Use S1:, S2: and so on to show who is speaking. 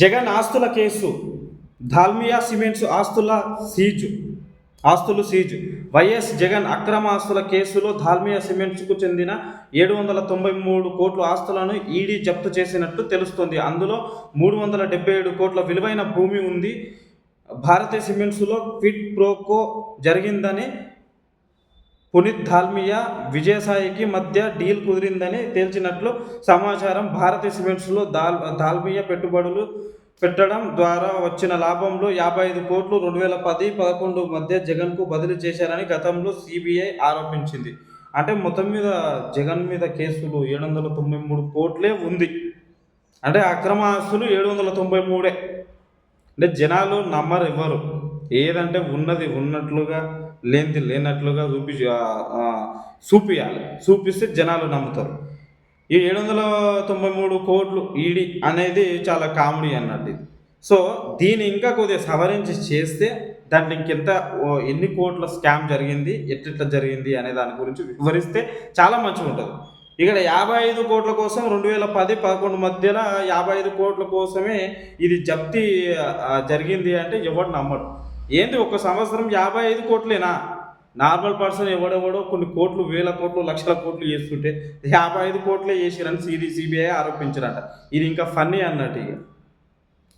S1: జగన్ ఆస్తుల case Dalmia cements ఆస్తుల సీజు ఆస్తులు సీజు. వైఎస్ జగన్ అక్రమ ఆస్తుల కేసులో ధాల్మియా సిమెంట్స్కు చెందిన ఏడు వందల తొంభై మూడు కోట్ల ఆస్తులను ఈడీ జప్తు చేసినట్టు తెలుస్తోంది. అందులో మూడు వందల డెబ్బై ఏడు కోట్ల విలువైన భూమి ఉంది. భారతీయ సిమెంట్స్లో క్విట్ ప్రోకో జరిగిందని పునీత్ ధాల్మియా విజయసాయికి మధ్య డీల్ కుదిరిందని తేల్చినట్లు సమాచారం భారతీ సిమెంట్స్లో దాల్ ధాల్మియా పెట్టుబడులు పెట్టడం ద్వారా వచ్చిన లాభంలో యాభై ఐదు కోట్లు రెండు వేల పది పదకొండు మధ్య జగన్కు బదిలీ చేశారని గతంలో సిబిఐ ఆరోపించింది. అంటే మొత్తం మీద జగన్ మీద కేసులు ఏడు వందల తొంభై మూడు కోట్లే ఉంది. అంటే అక్రమ ఆస్తులు ఏడు వందల తొంభై మూడే. అంటే జనాలు నమ్మరు ఇవ్వరు ఏదంటే ఉన్నది ఉన్నట్లుగా లేనిది లేనట్లుగా చూపి చూపించాలి చూపియాలి. చూపిస్తే జనాలు నమ్ముతారు. ఈ ఏడు వందల తొంభై మూడు కోట్లు ఈడి అనేది చాలా కామెడీ అన్నట్టు ఇది. సో దీన్ని ఇంకా కొద్దిగా సవరించి చేస్తే దాంట్లో ఇంకెంత ఓ, ఎన్ని కోట్ల స్కామ్ జరిగింది ఎట్లెట్లా జరిగింది అనే దాని గురించి వివరిస్తే చాలా మంచిగా ఉంటుంది. ఇక్కడ యాభై ఐదు కోట్ల కోసం రెండు వేల పది పదకొండు మధ్యలో యాభై ఐదు కోట్ల కోసమే ఇది జప్తి జరిగింది అంటే ఎవరు నమ్మడు ఏంది ఒక సంవత్సరం యాభై ఐదు కోట్లేనా? నార్మల్ పర్సన్ ఎవడెవడో కొన్ని కోట్లు వేల కోట్లు లక్షల కోట్లు చేస్తుంటే యాభై ఐదు కోట్లే చేసిరని సిడి సిబిఐ ఆరోపించారంట. ఇది ఇంకా ఫన్నీ అన్నట్టు ఇక.